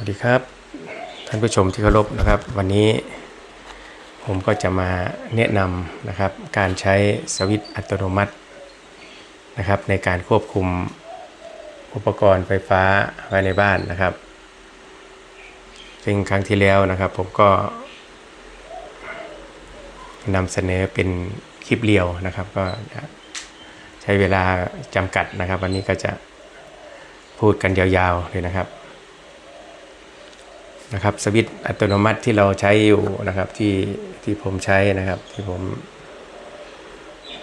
วัสดีครับ ท่านผู้ชมที่เคารพนะครับ วันนี้ผมก็จะมาแนะนำนะครับ การใช้สวิตช์อัตโนมัตินะครับ ในการควบคุมอุปกรณ์ไฟฟ้าไว้ในบ้านนะครับ ซึ่งครั้งที่แล้วนะครับผมก็นำเสนอเป็นคลิปเรียวนะครับ ก็ใช้เวลาจำกัดนะครับ วันนี้ก็จะพูดกันยาวๆเลยนะครับ นะครับสวิตช์อัตโนมัติที่เราใช้อยู่นะครับที่ที่ผมใช้นะครับที่ผม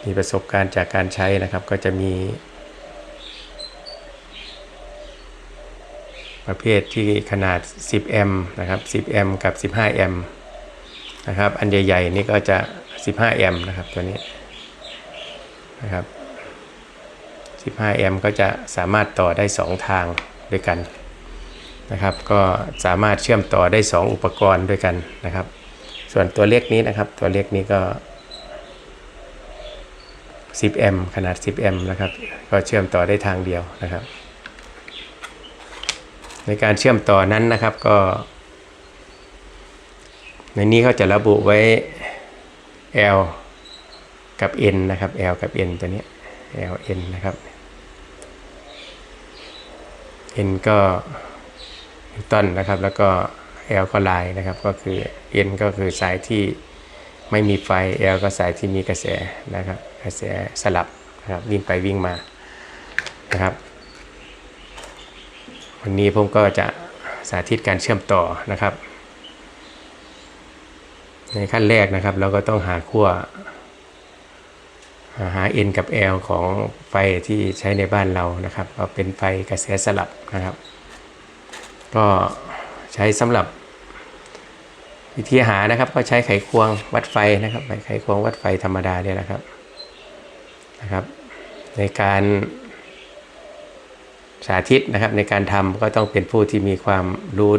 มีประสบการณ์จากการใช้นะครับ ก็จะมี ประเภทที่ขนาด 10 แอมป์นะครับ 10 แอมป์กับ 15 แอมป์นะครับ อันใหญ่ๆนี่ก็จะ 15 แอมป์นะครับตัวนี้นะครับ 15 แอมป์ก็จะสามารถต่อได้ 2 ทางด้วยกัน นะครับ ก็สามารถเชื่อมต่อได้ 2 อุปกรณ์ด้วยกันนะครับ ส่วนตัวเล็กนี้นะครับ ตัวเล็กนี้ก็ 10 แอมขนาด 10 แอมนะครับ ก็เชื่อมต่อได้ทางเดียวนะครับ ในการเชื่อมต่อนั้นนะครับก็ ในนี้เขาจะระบุไว้ L กับ N นะครับ L กับ N ตัวนี้ L N นะครับ N ก็ นิวตันนะครับ แล้วก็ L ก็ไลน์นะครับก็คือ N ก็คือสายที่ไม่มีไฟ L ก็สายที่มีกระแสนะครับกระแสสลับนะครับวิ่งไปวิ่งมานะครับ วันนี้ผมก็จะสาธิตการเชื่อมต่อนะครับ ในขั้นแรกนะครับ เราก็ต้องหาขั้วหา N กับ L ของไฟที่ใช้ในบ้านเรานะครับ ก็เป็นไฟกระแสสลับนะครับ ก็ใช้สำหรับวิธีหานะครับ ก็ใช้ไขควงวัดไฟนะครับไขควงวัดไฟธรรมดาเนี่ยนะครับนะครับ ในการสาธิตนะครับในการทำก็ต้องเป็นผู้ที่มีความรู้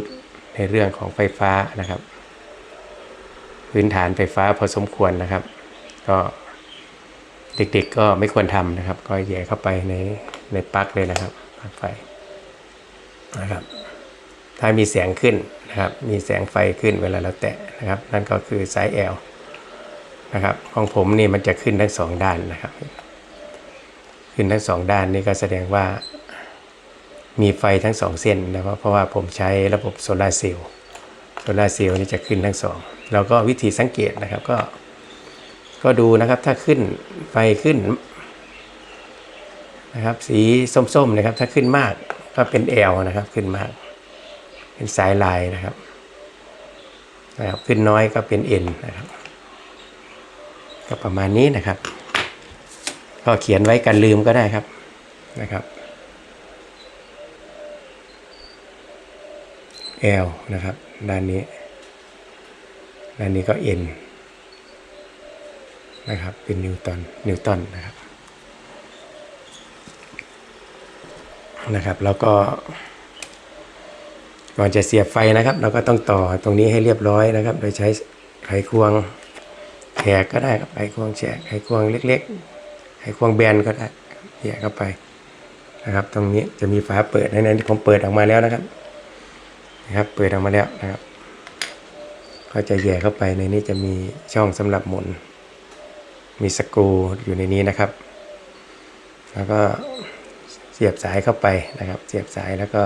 ในเรื่องของไฟฟ้านะครับ พื้นฐานไฟฟ้าพอสมควรนะครับ ก็เด็กๆก็ไม่ควรทำนะครับ ก็แย่เข้าไปในในปลั๊กเลยนะครับปลั๊กไฟนะครับ ถ้ามีแสงขึ้นนะครับ มีแสงไฟขึ้นเวลาเราแตะนะครับ นั่นก็คือสาย L นะครับ ของผมนี่มันจะขึ้นทั้งสองด้านนะครับ ขึ้นทั้งสองด้านนี่ก็แสดงว่ามีไฟทั้งสองเส้นนะครับเพราะว่าผมใช้ระบบโซลาร์เซลล์โซลาร์เซลล์นี่จะขึ้นทั้งสองเราก็วิธีสังเกตนะครับก็ก็ดูนะครับถ้าขึ้นไฟขึ้นนะครับสีส้มๆนะครับถ้าขึ้นมากก็เป็น L นะครับขึ้นมาก เป็นสายลายนะครับนะครับ ขึ้นน้อยก็เป็น N นะครับ ก็ประมาณนี้นะครับ ก็เขียนไว้กันลืมก็ได้ครับนะครับ L นะครับ ด้านนี้ ด้านนี้ก็ N นะครับ เป็นนิวตัน นิวตันนะครับ นะครับ แล้วก็ ก่อนจะเสียบไฟนะครับ เราก็ต้องต่อตรงนี้ให้เรียบร้อยนะครับ โดยใช้ไขควงแขกก็ได้ครับไขควงแฉกไขควงเล็กๆไขควงแบนก็ได้แยกเข้าไปนะครับ ตรงนี้จะมีฝาเปิดในนั้นผมเปิดออกมาแล้วนะครับนะครับ เปิดออกมาแล้วนะครับ ก็จะแย่เข้าไปในนี้จะมีช่องสำหรับหมุน มีสกรูอยู่ในนี้นะครับ แล้วก็เสียบสายเข้าไปนะครับ เสียบสายแล้วก็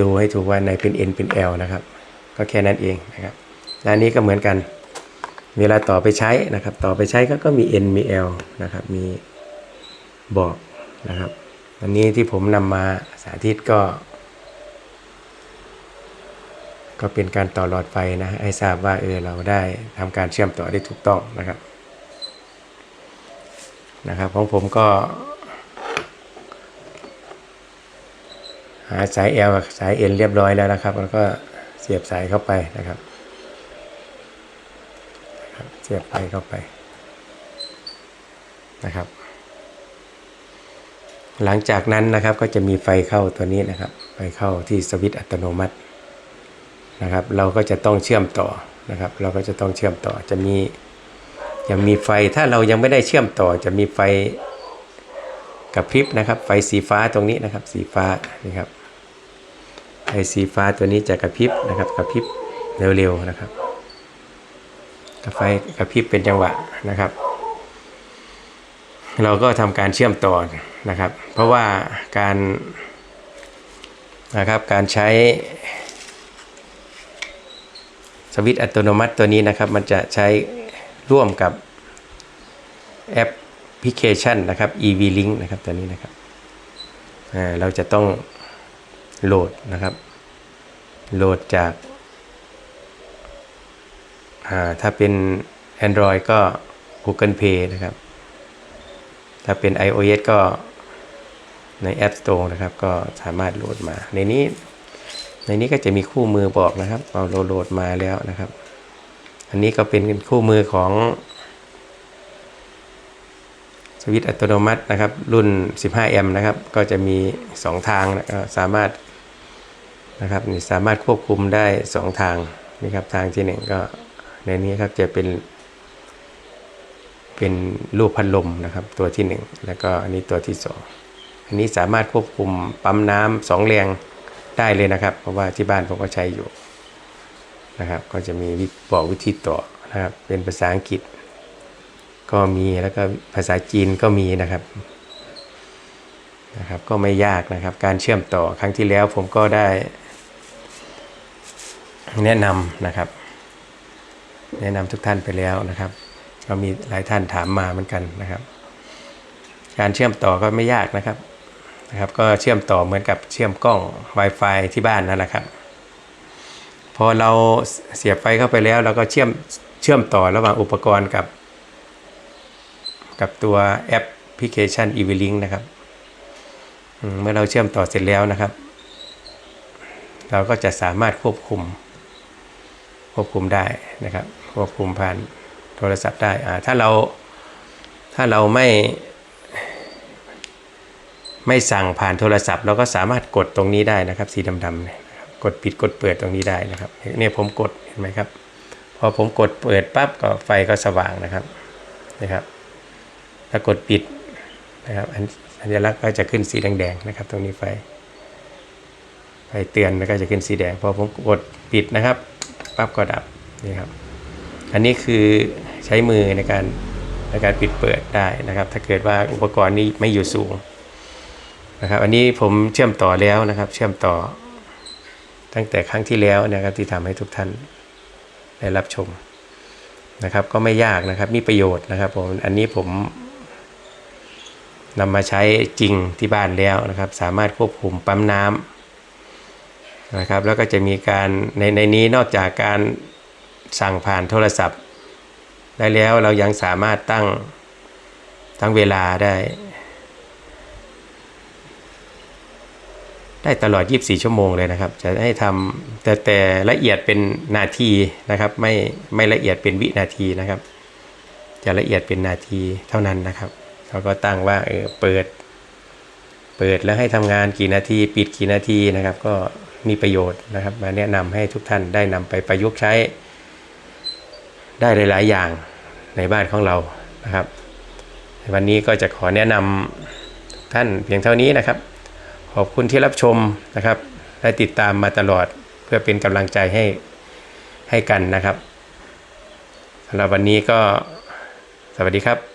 ดูให้ถูกว่าในเป็น N เป็น L นะครับ ก็แค่นั้นเองนะครับด้านนี้ก็เหมือนกัน เวลาต่อไปใช้นะครับ ต่อไปใช้ก็ก็มี N มี L นะครับ มีบอกนะครับ อันนี้ที่ผมนำมาสาธิตก็ ก็เป็นการต่อหลอดไฟนะให้ทราบว่าเออเราได้ทำการเชื่อมต่อได้ถูกต้องนะครับนะครับของผมก็ หาสาย L กับสาย N เรียบร้อยแล้วนะครับ แล้วก็เสียบสายเข้าไปนะครับ เสียบไปเข้าไปนะครับ หลังจากนั้นนะครับก็จะมีไฟเข้าตัวนี้นะครับ ไฟเข้าที่สวิตช์อัตโนมัตินะครับ เราก็จะต้องเชื่อมต่อนะครับ เราก็จะต้องเชื่อมต่อจะมียังมีไฟถ้าเรายังไม่ได้เชื่อมต่อจะมีไฟ กระพริบนะครับ ไฟสีฟ้าตรงนี้นะครับ สีฟ้านี่ครับ ไฟสีฟ้าตัวนี้จะกระพริบนะครับกระพริบเร็วๆนะครับกระไฟกระพริบเป็นจังหวะนะครับ เราก็ทำการเชื่อมต่อนะครับ เพราะว่าการนะครับการใช้สวิตช์อัตโนมัติตัวนี้นะครับ มันจะใช้ร่วมกับแอป พลิเคชันนะครับ EV Link นะครับตัวนี้นะครับเราจะต้องโหลดนะครับ โหลดจากาถ้าเป็น Android ก็ Google Play นะครับ ถ้าเป็น iOS ก็ใน App Store นะครับ ก็สามารถโหลดมา ในนี้ ในนี้ก็จะมีคู่มือบอกนะครับ เอาเราโหลดมาแล้วนะครับ อันนี้ก็เป็นคู่มือของ สวิตช์อัตโนมัตินะครับรุ่น 15 แอมป์นะครับ ก็จะมี 2 ทางนะสามารถนะครับนี่สามารถควบคุมได้ 2 ทางนี่ครับทางที่ 1 ก็ในนี้ครับจะเป็น เป็นรูปพัดลมนะครับ ตัวที่ 1 แล้วก็อันนี้ตัวที่ 2 อันนี้สามารถควบคุมปั๊มน้ำสองแรงได้เลยนะครับ เพราะว่าที่บ้านผมก็ใช้อยู่นะครับ ก็จะมีบอกวิธีต่อนะครับเป็นภาษาอังกฤษ ก็มีแล้วก็ภาษาจีนก็มีนะครับนะครับ ก็ไม่ยากนะครับ การเชื่อมต่อครั้งที่แล้วผมก็ได้แนะนำนะครับ แนะนำทุกท่านไปแล้วนะครับ ก็มีหลายท่านถามมาเหมือนกันนะครับ การเชื่อมต่อก็ไม่ยากนะครับนะครับ ก็เชื่อมต่อเหมือนกับเชื่อมกล้อง Wi-Fi ที่บ้านนั่นแหละครับ พอเราเสียบไฟเข้าไปแล้วเราก็เชื่อมเชื่อมต่อระหว่างอุปกรณ์กับ กับตัวแอปพลิเคชัน e v i l i n k นะครับ เมื่อเราเชื่อมต่อเสร็จแล้วนะครับ เราก็จะสามารถควบคุม ควบคุมได้นะครับ ควบคุมผ่านโทรศัพท์ได้ ถ้าเราถ้าเราไม่ไม่สั่งผ่านโทรศัพท์ เราก็สามารถกดตรงนี้ได้นะครับ สีดำๆเนี่ยนะครับกดปิดกดเปิดตรงนี้ได้นะครับเนี่ยผมกดเห็นไหมครับ พอผมกดเปิดปั๊บก็ไฟก็สว่างนะครับนะครับ ถ้ากดปิดนะครับอันสัญลักษณ์ก็จะขึ้นสีแดงๆนะครับ ตรงนี้ไฟไฟเตือนแล้วก็จะขึ้นสีแดงพอผมกดปิดนะครับปั๊บก็ดับนี่ครับอันนี้คือใช้มือในการในการปิดเปิดได้นะครับ ถ้าเกิดว่าอุปกรณ์นี้ไม่อยู่สูงนะครับ อันนี้ผมเชื่อมต่อแล้วนะครับ เชื่อมต่อ ตั้งแต่ครั้งที่แล้วนะครับที่ทำให้ทุกท่านได้รับชมนะครับ ก็ไม่ยากนะครับมีประโยชน์นะครับผมอันนี้ผม นำมาใช้จริงที่บ้านแล้วนะครับ สามารถควบคุมปั๊มน้ำนะครับ แล้วก็จะมีการในในนี้นอกจากการสั่งผ่านโทรศัพท์ ได้แล้วเรายังสามารถตั้งตั้งเวลาได้ ได้ตลอด 24 ชั่วโมงเลยนะครับ จะให้ทำแต่แต่ละเอียดเป็นนาทีนะครับ ไม่ไม่ละเอียดเป็นวินาทีนะครับ จะละเอียดเป็นนาทีเท่านั้นนะครับ เราก็ตั้งว่าเออเปิด เปิดแล้วให้ทำงานกี่นาที ปิดกี่นาทีนะครับ ก็มีประโยชน์นะครับ มาแนะนำให้ทุกท่านได้นำไปประยุกต์ใช้ ได้หลาย ๆ อย่างในบ้านของเรานะครับ วันนี้ก็จะขอแนะนำท่านเพียงเท่านี้นะครับ ขอบคุณที่รับชมนะครับ และติดตามมาตลอดเพื่อเป็นกำลังใจให้ให้กันนะครับสำหรับวันนี้ก็สวัสดีครับ